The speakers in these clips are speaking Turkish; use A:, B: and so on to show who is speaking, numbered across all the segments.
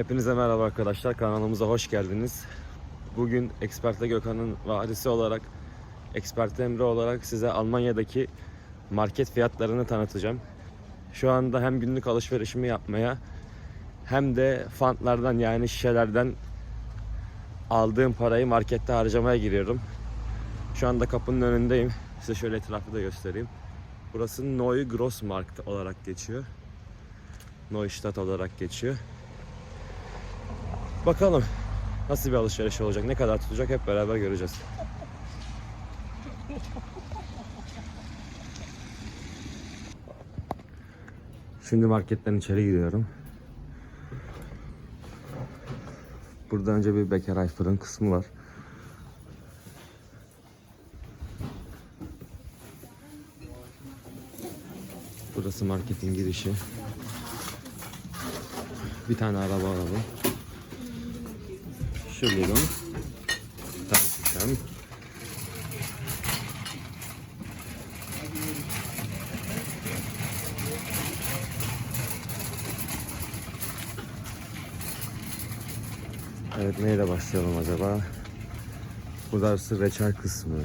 A: Hepinize merhaba arkadaşlar. Kanalımıza hoş geldiniz. Bugün Experte Gökhan'ın varisi olarak, Experte Emre olarak size Almanya'daki market fiyatlarını tanıtacağım. Şu anda hem günlük alışverişimi yapmaya hem de fantlardan yani şişelerden aldığım parayı markette harcamaya giriyorum. Şu anda kapının önündeyim. Size şöyle etrafı da göstereyim. Burası Neue Grossmarkt olarak geçiyor. Neustadt olarak geçiyor. Bakalım nasıl bir alışveriş olacak, ne kadar tutacak hep beraber göreceğiz. Şimdi marketten içeri giriyorum. Burada önce bir Bekeray fırın kısmı var. Burası marketin girişi. Bir tane araba alalım. Entschuldigung. Dankeschön. Evet neyle başlayalım acaba? Burası reçel kısmı.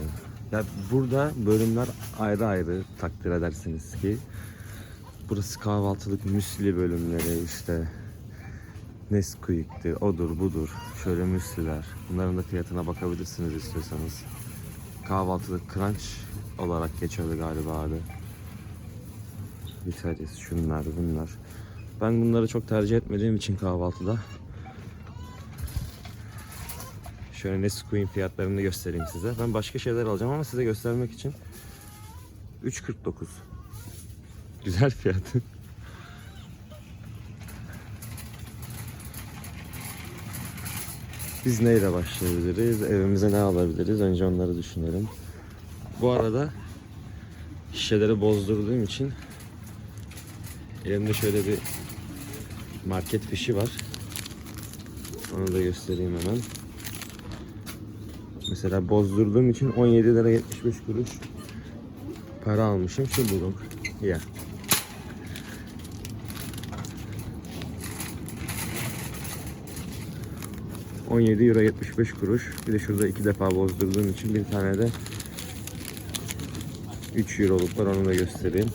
A: Ya burada bölümler ayrı ayrı takdir edersiniz ki. Burası kahvaltılık müsli bölümleri işte Nesquik'tir, odur budur. Şöyle müsliler. Bunların da fiyatına bakabilirsiniz istiyorsanız. Kahvaltılık crunch olarak geçiyordu galiba adı. Vitalis, şunlar bunlar. Ben bunları çok tercih etmediğim için kahvaltıda. Şöyle Nesquik'in fiyatlarını göstereyim size. Ben başka şeyler alacağım ama size göstermek için 3.49. Güzel fiyat. Biz neyle başlayabiliriz? Evimize ne alabiliriz? Önce onları düşünelim. Bu arada şişeleri bozdurduğum için elimde şöyle bir market fişi var. Onu da göstereyim hemen. Mesela bozdurduğum için 17 lira 75 kuruş para almışım. Şu bulduk. Ya. ...17 euro 75 kuruş. Bir de şurada iki defa bozdurduğum için bir tane de 3 euroluk var onu da göstereyim.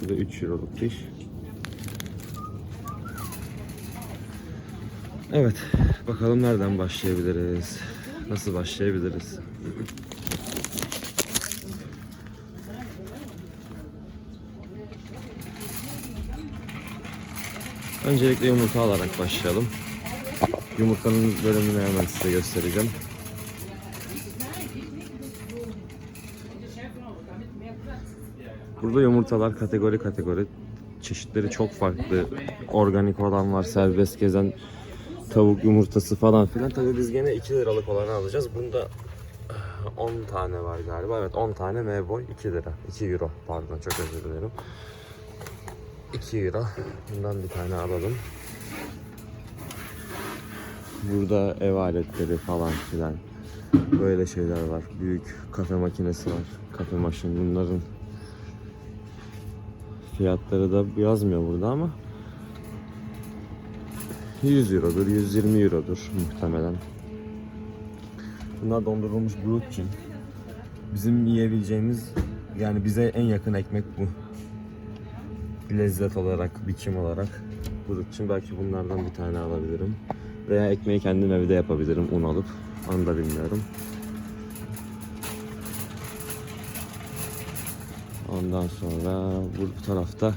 A: Şurada 3 euroluk fiş. Evet, bakalım nereden başlayabiliriz? Nasıl başlayabiliriz? Öncelikle yumurta alarak başlayalım. Yumurtanın bölümünü hemen size göstereceğim. Burada yumurtalar kategori kategori. Çeşitleri çok farklı. Organik olan var, serbest gezen tavuk yumurtası falan filan. Tabii biz gene 2 liralık olanı alacağız. Bunda eh, 10 tane var galiba. Evet 10 tane M boy 2 lira. 2 euro pardon çok özür dilerim. 2 euro. Bundan bir tane alalım. Burada ev aletleri falan filan. Böyle şeyler var. Büyük kafe makinesi var. Kafe maşin bunların fiyatları da yazmıyor burada ama 100 eurodur, 120 eurodur muhtemelen. Bunlar dondurulmuş brötçin. Bizim yiyebileceğimiz yani bize en yakın ekmek bu. Lezzet olarak, biçim olarak. Brötçin belki bunlardan bir tane alabilirim. Veya ekmeği kendim evde yapabilirim un alıp. Onu da bilmiyorum. Ondan sonra bu tarafta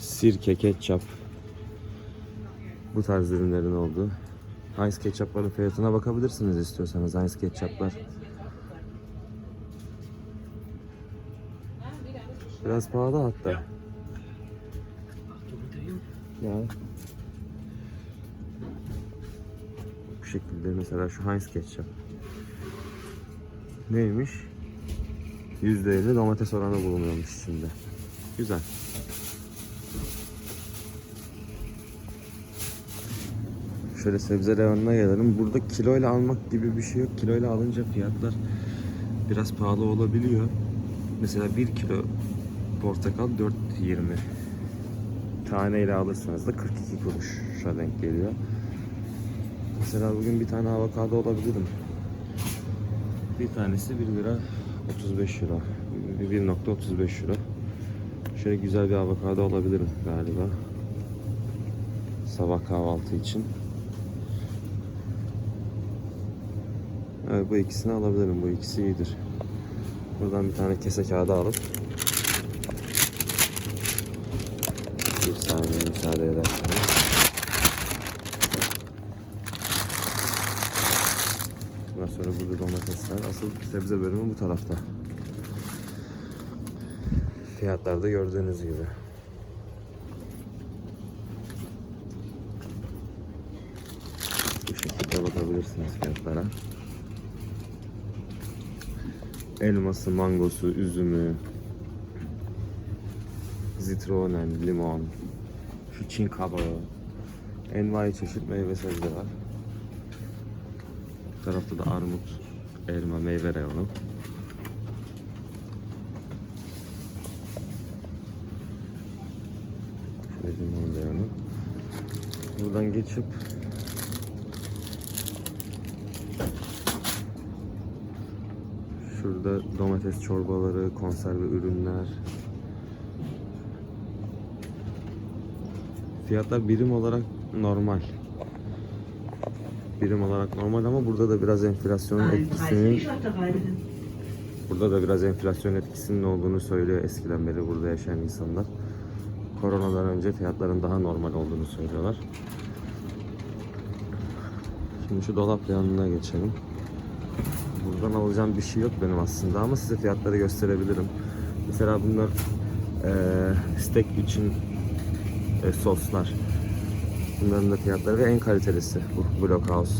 A: sirke, ketçap bu tarz ürünlerin olduğu. Heinz ketçapların fiyatına bakabilirsiniz istiyorsanız Heinz ketçaplar. Biraz pahalı hatta. Ya. Bu şekilde mesela şu Heinz ketçap. Neymiş? %50 domates oranı bulunuyormuş içinde. Güzel. Şöyle sebze reyonuna gelelim. Burada kiloyla almak gibi bir şey yok. Kiloyla alınca fiyatlar biraz pahalı olabiliyor. Mesela 1 kilo portakal 4.20. Tane ile alırsanız da 42 kuruşa denk geliyor. Mesela bugün bir tane avokado olabilirim. Bir tanesi 1 lira 35 euro. 1.35 euro. Şöyle güzel bir avokado alabilirim galiba. Sabah kahvaltı için. Evet bu ikisini alabilirim. Bu ikisi iyidir. Buradan bir tane kese kağıdı alıp bir saniye müsaade ederseniz. Ondan sonra burada domatesler. Asıl sebze bölümü bu tarafta. Fiyatlarda gördüğünüz gibi. Bu şekilde bakabilirsiniz fiyatlara. Elması, mangosu, üzümü, zitronen, limon, şu çin kabağı, envai çeşit meyve sebze var. Bu tarafta da armut, elma, meyve reyonu. Şöyle reyonu. Buradan geçip Şurada domates çorbaları, konserve ürünler. Fiyatlar birim olarak normal. Birim olarak normal ama burada da biraz enflasyonun etkisinin burada da biraz enflasyon etkisinin olduğunu söylüyor eskiden beri burada yaşayan insanlar. Koronadan önce fiyatların daha normal olduğunu söylüyorlar. Şimdi şu dolap yanına geçelim. Buradan alacağım bir şey yok benim aslında ama size fiyatları gösterebilirim. Mesela bunlar eee steak için e, soslar. Bunların da fiyatları ve en kalitelisi bu Blockhouse.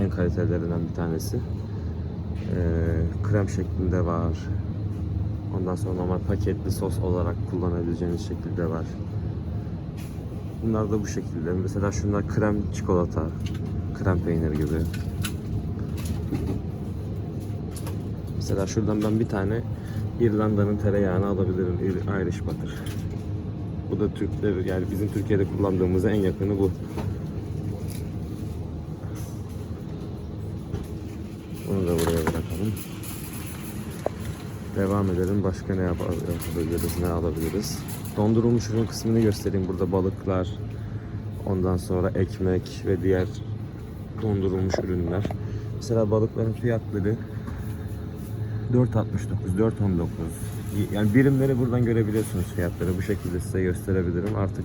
A: En kalitelilerinden bir tanesi. Eee, krem şeklinde var. Ondan sonra normal paketli sos olarak kullanabileceğiniz şekilde var. Bunlar da bu şekilde. Mesela şunlar krem çikolata, krem peynir gibi. Mesela şuradan ben bir tane İrlanda'nın tereyağını alabilirim. Ir- Irish butter. Bu da Türkler yani bizim Türkiye'de kullandığımıza en yakını bu. Bunu da buraya bırakalım. Devam edelim. Başka ne yap- yapabiliriz, ne alabiliriz? Dondurulmuş ürün kısmını göstereyim. Burada balıklar, ondan sonra ekmek ve diğer dondurulmuş ürünler. Mesela balıkların fiyatları 4.69, 4.19. Yani birimleri buradan görebiliyorsunuz fiyatları. Bu şekilde size gösterebilirim. Artık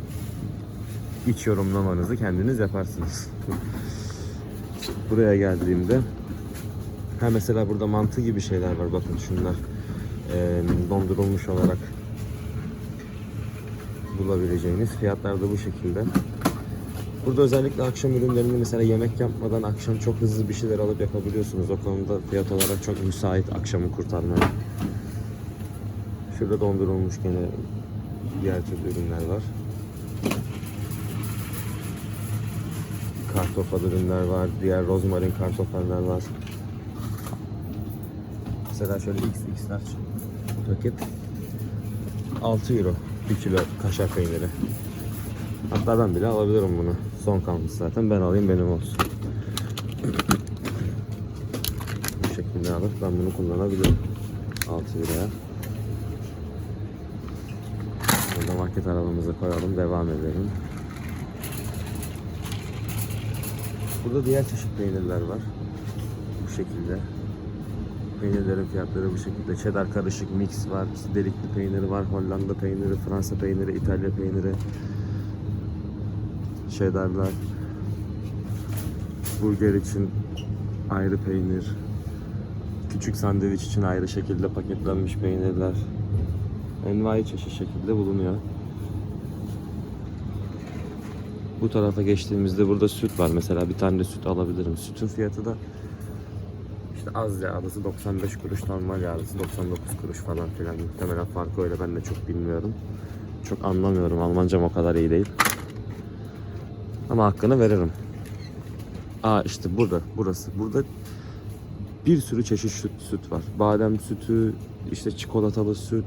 A: iç yorumlamanızı kendiniz yaparsınız. Buraya geldiğimde ha mesela burada mantı gibi şeyler var. Bakın şunlar eee, dondurulmuş olarak bulabileceğiniz fiyatlar da bu şekilde. Burada özellikle akşam ürünlerini mesela yemek yapmadan akşam çok hızlı bir şeyler alıp yapabiliyorsunuz. O konuda fiyat olarak çok müsait akşamı kurtarmaya. Şurada dondurulmuş gene diğer türlü ürünler var. Kartofal ürünler var. Diğer rozmarin kartofaller var. Mesela şöyle XX large paket 6 euro 1 kilo kaşar peyniri. Hatta ben bile alabilirim bunu. Son kalmış zaten. Ben alayım benim olsun. Bu şekilde alıp ben bunu kullanabilirim. 6 liraya. Market arabamızı koyalım. Devam edelim. Burada diğer çeşit peynirler var. Bu şekilde. Peynirlerin fiyatları bu şekilde. Cheddar karışık mix var. Delikli peyniri var. Hollanda peyniri, Fransa peyniri, İtalya peyniri cheddarlar. Burger için ayrı peynir. Küçük sandviç için ayrı şekilde paketlenmiş peynirler. Envai çeşit şekilde bulunuyor. Bu tarafa geçtiğimizde burada süt var. Mesela bir tane de süt alabilirim. Sütün fiyatı da işte az yağlısı 95 kuruş, normal yağlısı 99 kuruş falan filan. Muhtemelen farkı öyle ben de çok bilmiyorum. Çok anlamıyorum. Almancam o kadar iyi değil. Ama hakkını veririm. Aa işte burada, burası. Burada bir sürü çeşit süt, süt var. Badem sütü, işte çikolatalı süt,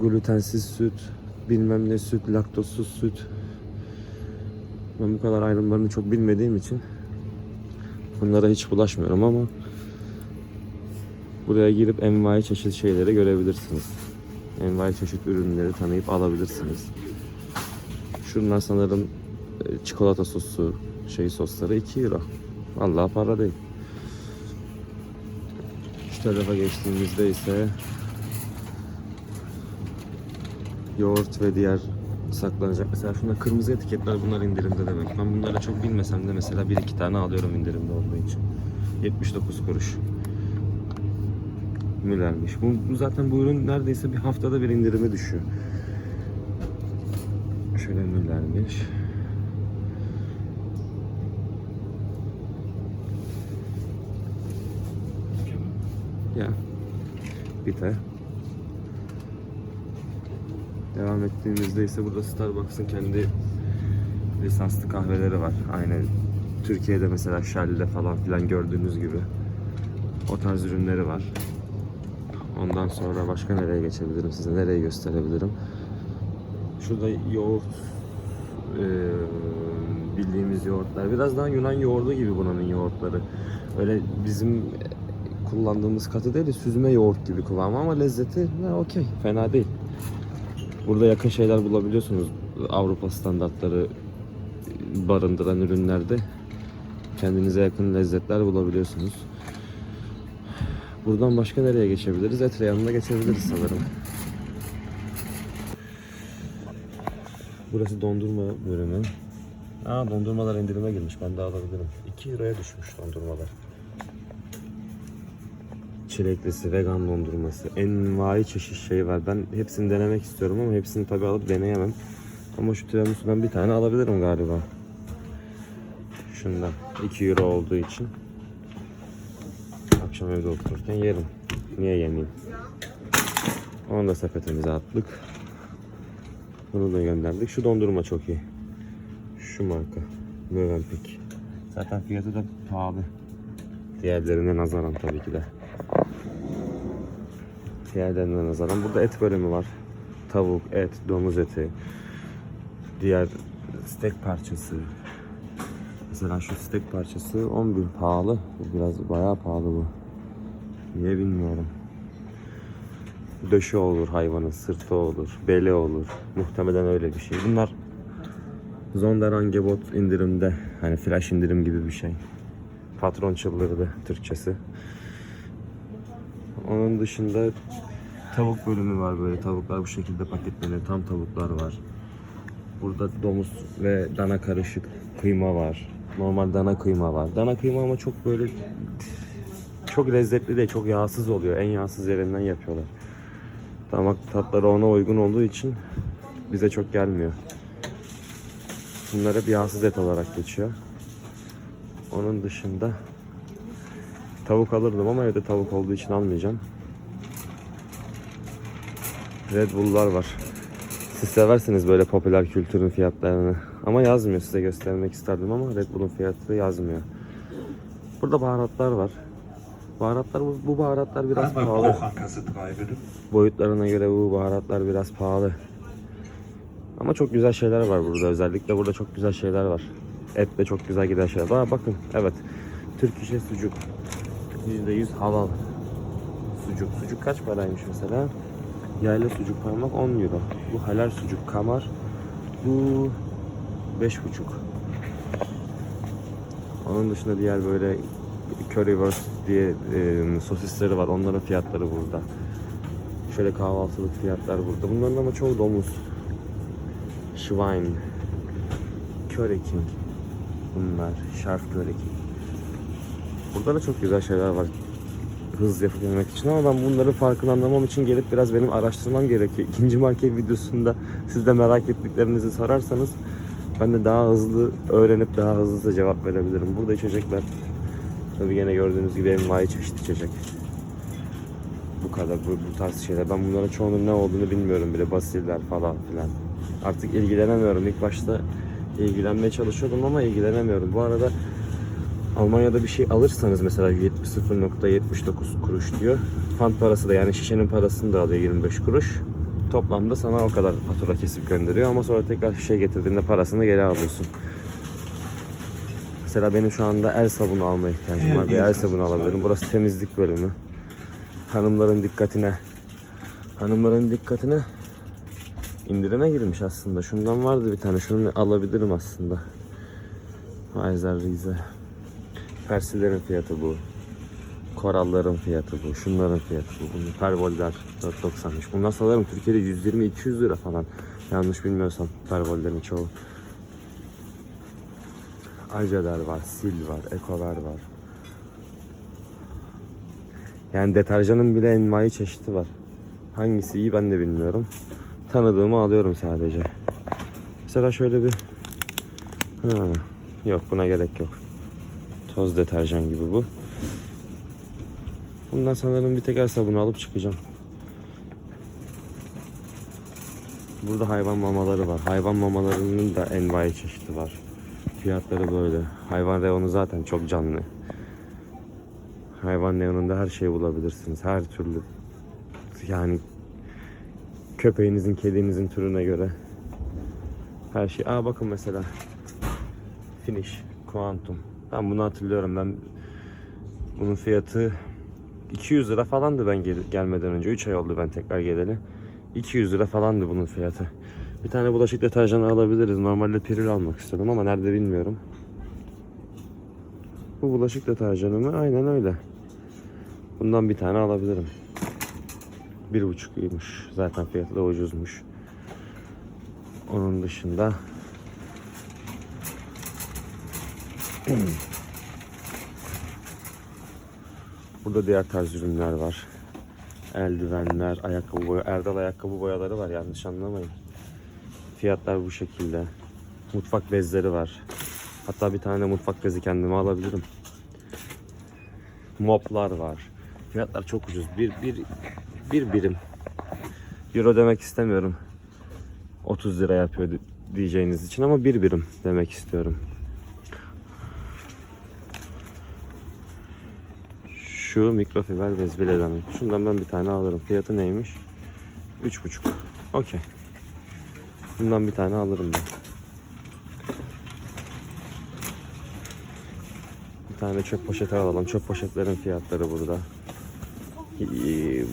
A: glutensiz süt, bilmem ne süt, laktozsuz süt. Ben bu kadar ayrımlarını çok bilmediğim için bunlara hiç bulaşmıyorum ama buraya girip envai çeşit şeyleri görebilirsiniz. Envai çeşit ürünleri tanıyıp alabilirsiniz. Şunlar sanırım e, çikolata sosu şey sosları 2 euro. Vallahi para değil. Şu tarafa geçtiğimizde ise yoğurt ve diğer saklanacak. Mesela şunda kırmızı etiketler bunlar indirimde demek. Ben bunlara çok bilmesem de mesela bir iki tane alıyorum indirimde olduğu için. 79 kuruş. Müllermiş. Bu, bu zaten bu ürün neredeyse bir haftada bir indirime düşüyor. Şöyle Müllermiş. Ya. Bitter. Devam ettiğimizde ise burada Starbucks'ın kendi lisanslı kahveleri var. Aynı Türkiye'de mesela Shell'de falan filan gördüğünüz gibi. O tarz ürünleri var. Ondan sonra başka nereye geçebilirim size? Nereye gösterebilirim? Şurada yoğurt eee, bildiğimiz yoğurtlar. Biraz daha Yunan yoğurdu gibi buranın yoğurtları. Öyle bizim kullandığımız katı değil de süzme yoğurt gibi kıvamı ama lezzeti okey. Fena değil. Burada yakın şeyler bulabiliyorsunuz. Avrupa standartları barındıran ürünlerde kendinize yakın lezzetler bulabiliyorsunuz. Buradan başka nereye geçebiliriz? Et yanına geçebiliriz sanırım. Burası dondurma bölümü. Aa dondurmalar indirime girmiş. Ben de alabilirim. 2 euroya düşmüş dondurmalar. Çileklisi, vegan dondurması, envai çeşit şey var. Ben hepsini denemek istiyorum ama hepsini tabii alıp deneyemem. Ama şu tiramisu'dan bir tane alabilirim galiba. Şundan. 2 euro olduğu için. Akşam evde otururken yerim. Niye yemeyeyim? Onu da sepetimize attık. Bunu da gönderdik. Şu dondurma çok iyi. Şu marka. Mövenpick. Zaten fiyatı da pahalı. Diğerlerine nazaran tabii ki de. Diğerlerine nazaran. Burada et bölümü var. Tavuk, et, domuz eti. Diğer steak parçası. Mesela şu steak parçası 11 pahalı. Bu Biraz bayağı pahalı bu. Niye bilmiyorum. Döşü olur hayvanın, sırtı olur, beli olur. Muhtemelen öyle bir şey. Bunlar Zonderangebot indirimde. Hani flash indirim gibi bir şey. Patron çıldırdı Türkçesi. Onun dışında tavuk bölümü var böyle. Tavuklar bu şekilde paketleniyor. Tam tavuklar var. Burada domuz ve dana karışık kıyma var. Normal dana kıyma var. Dana kıyma ama çok böyle çok lezzetli değil, çok yağsız oluyor. En yağsız yerinden yapıyorlar. Damak tatları ona uygun olduğu için bize çok gelmiyor. Bunlar hep yağsız et olarak geçiyor. Onun dışında tavuk alırdım ama evde tavuk olduğu için almayacağım. Red Bull'lar var. Siz seversiniz böyle popüler kültürün fiyatlarını. Ama yazmıyor size göstermek isterdim ama Red Bull'un fiyatı yazmıyor. Burada baharatlar var. Baharatlar bu, bu baharatlar biraz pahalı. Boyutlarına göre bu baharatlar biraz pahalı. Ama çok güzel şeyler var burada. Özellikle burada çok güzel şeyler var. Et de çok güzel gider şeyler. Aa, bakın evet. Türk işe sucuk. %100 halal. Sucuk. Sucuk kaç paraymış mesela? Yayla sucuk parmak 10 euro. Bu halal sucuk kamar. Bu 5,5. Onun dışında diğer böyle currywurst diye e, sosisleri var. Onların fiyatları burada. Şöyle kahvaltılık fiyatlar burada. Bunların ama çoğu domuz. Schwein. Curry King. Bunlar. Sharp Curry King. Burada da çok güzel şeyler var. Hız yapabilmek için ama ben bunların farkını anlamam için gelip biraz benim araştırmam gerekiyor. İkinci market videosunda siz de merak ettiklerinizi sorarsanız ben de daha hızlı öğrenip daha hızlı cevap verebilirim. Burada içecekler Tabii gene gördüğünüz gibi envai çeşit içecek. Bu kadar bu, bu tarz şeyler. Ben bunların çoğunun ne olduğunu bilmiyorum bile. Basiller falan filan. Artık ilgilenemiyorum. İlk başta ilgilenmeye çalışıyordum ama ilgilenemiyorum. Bu arada Almanya'da bir şey alırsanız mesela 0.79 kuruş diyor. Fant parası da yani şişenin parasını da alıyor 25 kuruş. Toplamda sana o kadar fatura kesip gönderiyor ama sonra tekrar şey getirdiğinde parasını geri alıyorsun. Mesela benim şu anda el sabunu alma ihtiyacım var. Bir el sabunu alabilirim. Burası temizlik bölümü. Hanımların dikkatine hanımların dikkatine indirime girmiş aslında. Şundan vardı bir tane. Şunu alabilirim aslında. Weiser Rize. Persilerin fiyatı bu. Koralların fiyatı bu. Şunların fiyatı bu. Bunun pervoller 4.90'mış. Bundan sanırım Türkiye'de 120-200 lira falan. Yanlış bilmiyorsam pervollerin çoğu. Alceler var, sil var, ekover var. Yani deterjanın bile envai çeşidi var. Hangisi iyi ben de bilmiyorum. Tanıdığımı alıyorum sadece. Mesela şöyle bir... Ha, yok buna gerek yok. Toz deterjan gibi bu. Bundan sanırım bir tek el sabunu alıp çıkacağım. Burada hayvan mamaları var. Hayvan mamalarının da envai çeşidi var. Fiyatları böyle. Hayvan reyonu zaten çok canlı. Hayvan reyonunda her şeyi bulabilirsiniz. Her türlü. Yani köpeğinizin, kedinizin türüne göre her şey. Aa bakın mesela Finish Quantum. Ben bunu hatırlıyorum. Ben bunun fiyatı 200 lira falandı ben gel- gelmeden önce. 3 ay oldu ben tekrar geleli. 200 lira falandı bunun fiyatı. Bir tane bulaşık deterjanı alabiliriz. Normalde Piril almak istedim ama nerede bilmiyorum. Bu bulaşık deterjanı mı? Aynen öyle. Bundan bir tane alabilirim. Bir buçukluymuş. Zaten fiyatı da ucuzmuş. Onun dışında Burada diğer tarz ürünler var. Eldivenler, ayakkabı boya, Erdal ayakkabı boyaları var yanlış anlamayın. Fiyatlar bu şekilde. Mutfak bezleri var. Hatta bir tane mutfak bezi kendime alabilirim. Moplar var. Fiyatlar çok ucuz. Bir, bir, bir birim. Euro demek istemiyorum. 30 lira yapıyor di- diyeceğiniz için ama bir birim demek istiyorum. Şu mikrofiber bez bile demek. Şundan ben bir tane alırım. Fiyatı neymiş? 3,5. Okey. Bundan bir tane alırım ben. Bir tane çöp poşeti alalım. Çöp poşetlerin fiyatları burada. Ee,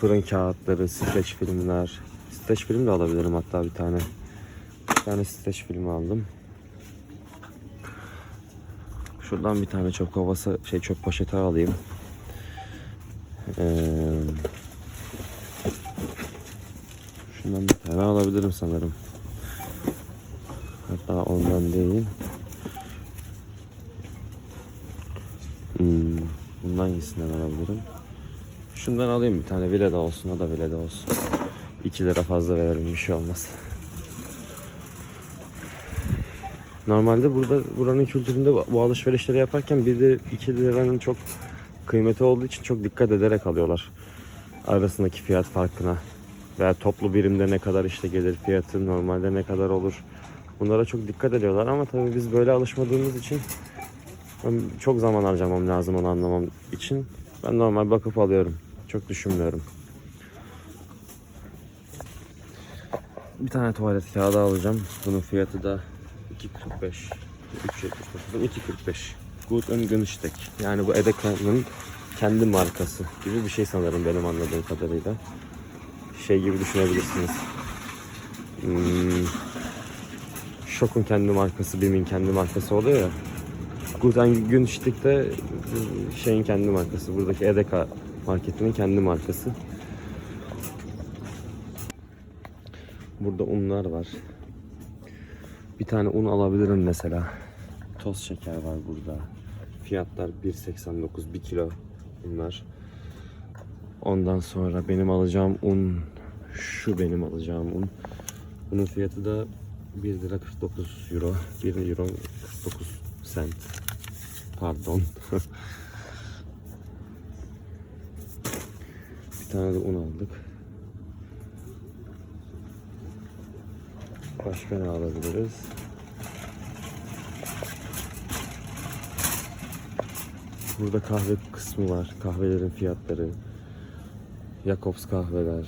A: Fırın kağıtları, streç filmler. Streç film de alabilirim hatta bir tane. Bir tane streç filmi aldım. Şuradan bir tane çöp kovası, şey çöp poşeti alayım. Ee, şundan bir tane alabilirim sanırım. Hatta ondan değil. Hmm, bundan hangisinden alabilirim? Şundan alayım bir tane Vileda olsun o da Vileda olsun. 2 lira fazla veririm bir şey olmaz. Normalde burada buranın kültüründe bu alışverişleri yaparken bir de 2 liranın çok kıymeti olduğu için çok dikkat ederek alıyorlar. Arasındaki fiyat farkına. Veya toplu birimde ne kadar işte gelir fiyatı normalde ne kadar olur. Bunlara çok dikkat ediyorlar ama tabii biz böyle alışmadığımız için ben çok zaman harcamam lazım onu anlamam için. Ben normal bakıp alıyorum. Çok düşünmüyorum. Bir tane tuvalet kağıdı alacağım. Bunun fiyatı da 2.45. 3.79. 2.45. Good and Günstek. Yani bu Edeka'nın kendi markası gibi bir şey sanırım benim anladığım kadarıyla. Şey gibi düşünebilirsiniz. Hmm, Şok'un kendi markası, Bim'in kendi markası oluyor ya. Guten Günstek de e, şeyin kendi markası. Buradaki Edeka marketinin kendi markası. Burada unlar var. Bir tane un alabilirim mesela. Toz şeker var burada. Fiyatlar 1.89 1 kilo bunlar. Ondan sonra benim alacağım un şu benim alacağım un. Bunun fiyatı da 1 lira 49 euro. 1 euro 49 cent. Pardon. Bir tane de un aldık. Başka ne alabiliriz? Burada kahve kısmı var. Kahvelerin fiyatları. Jacobs kahveler.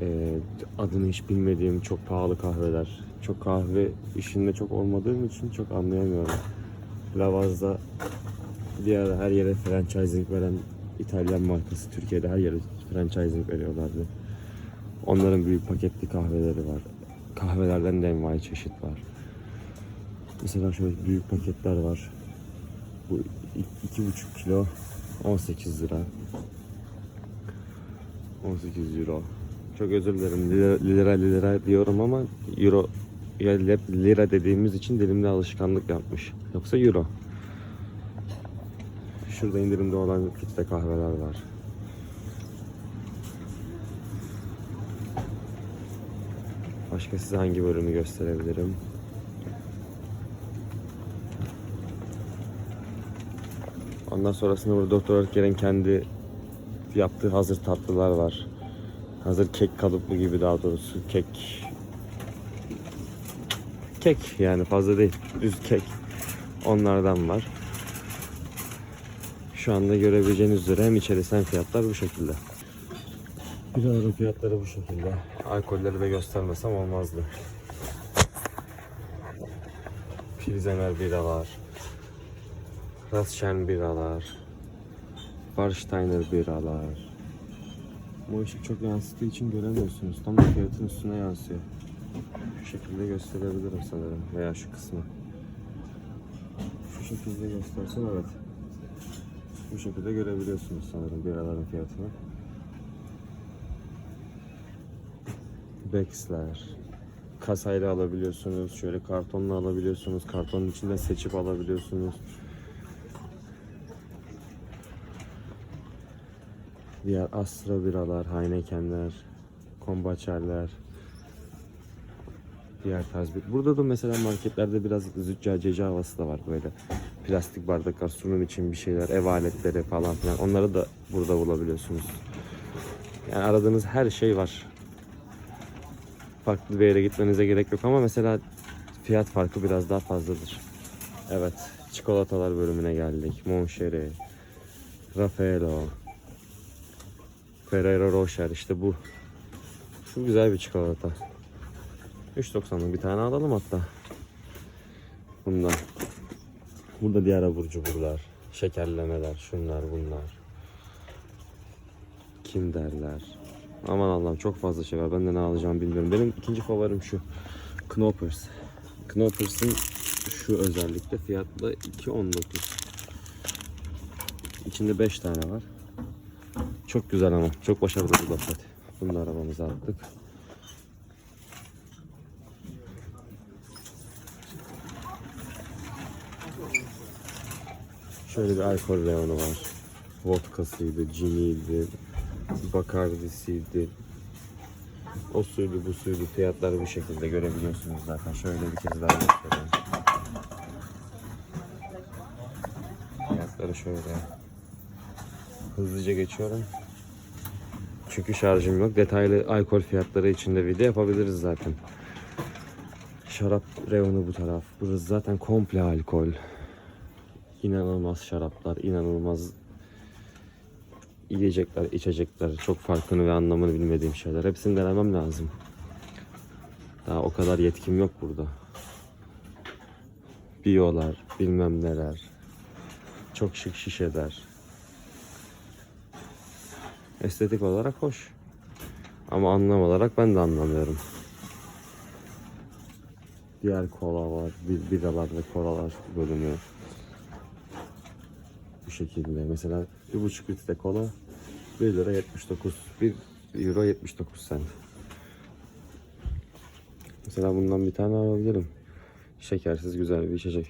A: Ee, adını hiç bilmediğim çok pahalı kahveler. Çok kahve işinde çok olmadığım için çok anlayamıyorum. Lavazza bir ara her yere franchising veren İtalyan markası Türkiye'de her yere franchising veriyorlardı. Onların büyük paketli kahveleri var. Kahvelerden de envai çeşit var. Mesela şöyle büyük paketler var. Bu i- iki buçuk kilo 18 lira. 18 euro. Çok özür dilerim. Lira lira, diyorum ama euro ya hep lira dediğimiz için dilimde alışkanlık yapmış. Yoksa euro. Şurada indirimde olan filtre kahveler var. Başka size hangi bölümü gösterebilirim? Ondan sonrasında burada Doktor Örker'in kendi yaptığı hazır tatlılar var. Hazır kek kalıplı gibi daha doğrusu kek. Kek yani fazla değil. Düz kek. Onlardan var. Şu anda görebileceğiniz üzere hem içerisi hem fiyatlar bu şekilde. Biraların fiyatları bu şekilde. Alkolleri de göstermesem olmazdı. Pilsener biralar. Raschen biralar. Warsteiner biralar. Bu ışık çok yansıttığı için göremiyorsunuz. Tam da fiyatın üstüne yansıyor. Şu şekilde gösterebilirim sanırım. Veya şu kısmı. Şu şekilde göstersem evet. Bu şekilde görebiliyorsunuz sanırım biraların fiyatını. Becksler. Kasayla alabiliyorsunuz. Şöyle kartonla alabiliyorsunuz. Kartonun içinde seçip alabiliyorsunuz. Diğer Astra biralar, Heinekenler, Kombaçerler. Diğer tarz bir. Burada da mesela marketlerde biraz züccaciyeci havası da var böyle. Plastik bardaklar, sunum için bir şeyler, ev aletleri falan filan. Onları da burada bulabiliyorsunuz. Yani aradığınız her şey var. Farklı bir yere gitmenize gerek yok ama mesela fiyat farkı biraz daha fazladır. Evet, çikolatalar bölümüne geldik. Moncherie, Raffaello, Ferrero Rocher işte bu. Şu güzel bir çikolata. 3.90'lık bir tane alalım hatta. Bundan. Burada diğer abur cuburlar, şekerlemeler, şunlar bunlar. Kim derler. Aman Allah'ım çok fazla şey var. Ben de ne alacağımı bilmiyorum. Benim ikinci favorim şu. Knoppers. Knoppers'ın şu özellikle fiyatla 2.19. İçinde 5 tane var. Çok güzel ama. Çok başarılı bir gofret. Bunu da arabamıza attık. Şöyle bir alkol reyonu var. Vodkasıydı, ciniydi, bakardisiydi. O suydu bu suydu. Fiyatları bu şekilde görebiliyorsunuz zaten. Şöyle bir kez daha göstereyim. Fiyatları şöyle. Hızlıca geçiyorum. Çünkü şarjım yok. Detaylı alkol fiyatları içinde video yapabiliriz zaten. Şarap reyonu bu taraf. Burası zaten komple alkol. İnanılmaz şaraplar, inanılmaz yiyecekler, içecekler. Çok farkını ve anlamını bilmediğim şeyler. Hepsini denemem lazım. Daha o kadar yetkim yok burada. Biyolar, bilmem neler. Çok şık şişeler. Estetik olarak hoş. Ama anlam olarak ben de anlamıyorum. Diğer kola var, bir biralar ve kolalar bölümü. Bu şekilde. Mesela bir buçuk litre kola 1 lira 79, 1 euro 79 cent. Mesela bundan bir tane alabilirim. Şekersiz güzel bir içecek.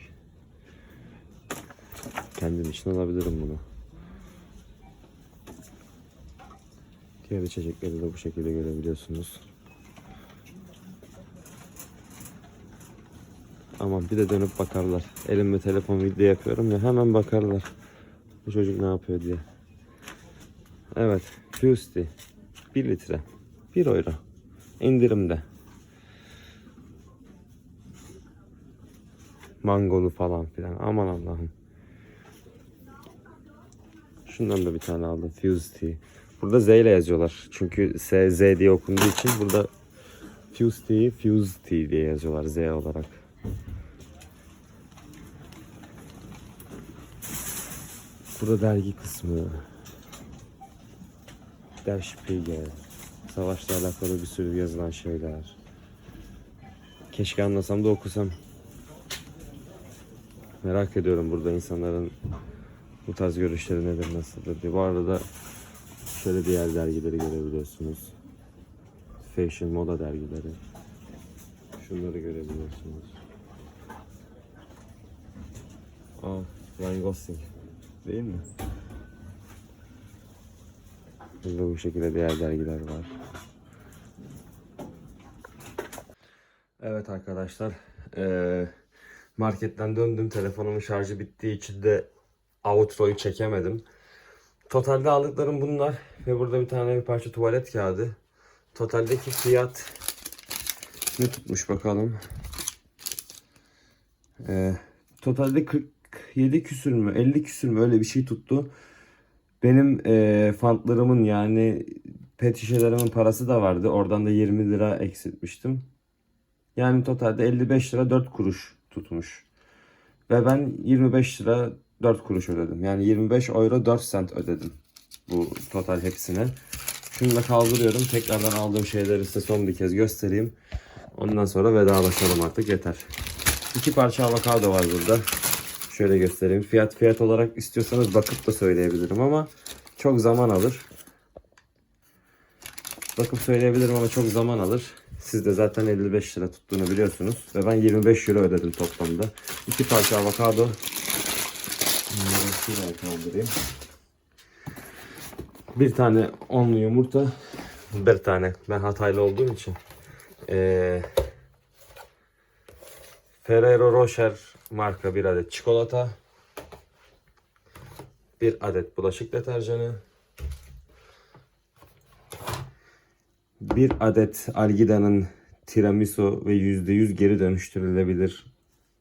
A: Kendim için alabilirim bunu. Diğer içecekleri de bu şekilde görebiliyorsunuz. Aman bir de dönüp bakarlar. Elimde telefon video yapıyorum ya hemen bakarlar. Bu çocuk ne yapıyor diye. Evet. Fusti. 1 litre. 1 euro. İndirimde. Mangolu falan filan. Aman Allah'ım. Şundan da bir tane aldım. Fuse. Burada Z ile yazıyorlar. Çünkü S, Z diye okunduğu için burada Fuse Tea, Fuse Tea diye yazıyorlar Z olarak. Burada dergi kısmı. Der Spiegel. Savaşla alakalı bir sürü yazılan şeyler. Keşke anlasam da okusam. Merak ediyorum burada insanların bu tarz görüşleri nedir, nasıldır diye. Bu arada şöyle diğer dergileri görebiliyorsunuz. Fashion, moda dergileri. Şunları görebiliyorsunuz. Aa, Ryan Gosling. Değil mi? Burada bu şekilde diğer dergiler var. Evet arkadaşlar. eee, marketten döndüm. Telefonumun şarjı bittiği için de outro'yu çekemedim. Totalde aldıklarım bunlar. Ve burada bir tane bir parça tuvalet kağıdı. Totaldeki fiyat ne tutmuş bakalım. Eee, totalde 47 küsür mü 50 küsür mü öyle bir şey tuttu. Benim eee fantlarımın yani pet şişelerimin parası da vardı. Oradan da 20 lira eksiltmiştim. Yani totalde 55 lira 4 kuruş tutmuş. Ve ben 25 lira 4 kuruş ödedim. Yani 25 euro 4 cent ödedim. Bu total hepsine. Şunu da kaldırıyorum. Tekrardan aldığım şeyleri size son bir kez göstereyim. Ondan sonra vedalaşalım artık yeter. İki parça avokado var burada. Şöyle göstereyim. Fiyat fiyat olarak istiyorsanız bakıp da söyleyebilirim ama çok zaman alır. Bakıp söyleyebilirim ama çok zaman alır. Siz de zaten 55 lira tuttuğunu biliyorsunuz. Ve ben 25 euro ödedim toplamda. İki parça avokado. Bunları şuraya kaldırayım. Bir tane onlu yumurta. Bir tane. Ben Hataylı olduğum için. Ee, Ferrero Rocher marka bir adet çikolata. Bir adet bulaşık deterjanı. Bir adet Algida'nın tiramisu ve %100 geri dönüştürülebilir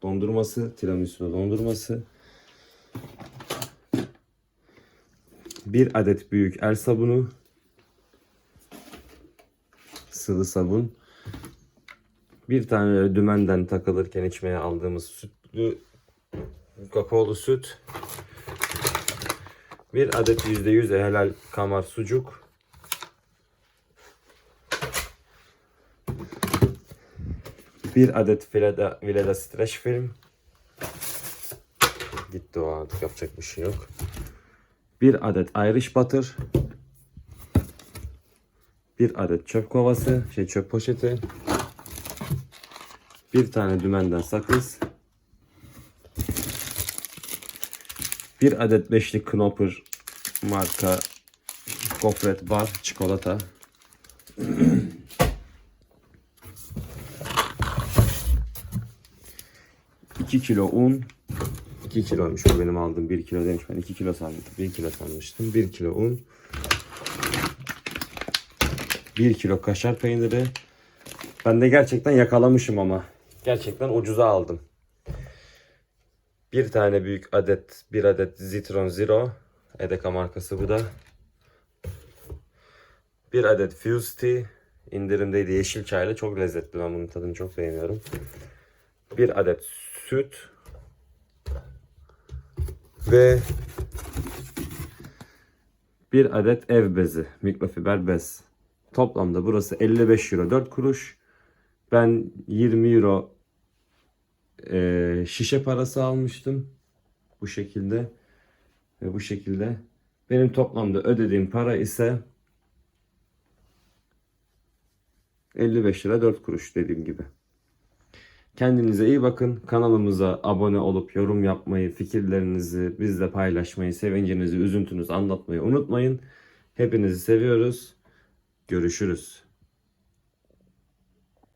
A: dondurması. Tiramisu dondurması. Bir adet büyük el sabunu. Sıvı sabun. Bir tane dümenden takılırken içmeye aldığımız sütlü kakaolu süt. Bir adet %100 helal kamar sucuk. Bir adet Vileda, Vileda streç film. Gitti o artık yapacak bir şey yok. Bir adet Irish butter. Bir adet çöp kovası, şey çöp poşeti. Bir tane dümenden sakız. Bir adet beşli Knopper marka gofret bar çikolata. İki kilo un. 2 kiloymuş bu benim aldığım 1 kilo demiş. Ben 2 kilo sanmıştım. 1 kilo sanmıştım. 1 kilo un. 1 kilo kaşar peyniri. Ben de gerçekten yakalamışım ama. Gerçekten ucuza aldım. Bir tane büyük adet bir adet Zitron Zero. Edeka markası bu da. Bir adet Fuse Tea. İndirimdeydi. Yeşil çayla. Çok lezzetli. Ben bunun tadını çok beğeniyorum. Bir adet süt ve bir adet ev bezi, mikrofiber bez. Toplamda burası 55 euro 4 kuruş. Ben 20 euro e, şişe parası almıştım. Bu şekilde ve bu şekilde. Benim toplamda ödediğim para ise 55 lira 4 kuruş dediğim gibi. Kendinize iyi bakın. Kanalımıza abone olup yorum yapmayı, fikirlerinizi bizle paylaşmayı, sevincinizi, üzüntünüzü anlatmayı unutmayın. Hepinizi seviyoruz. Görüşürüz.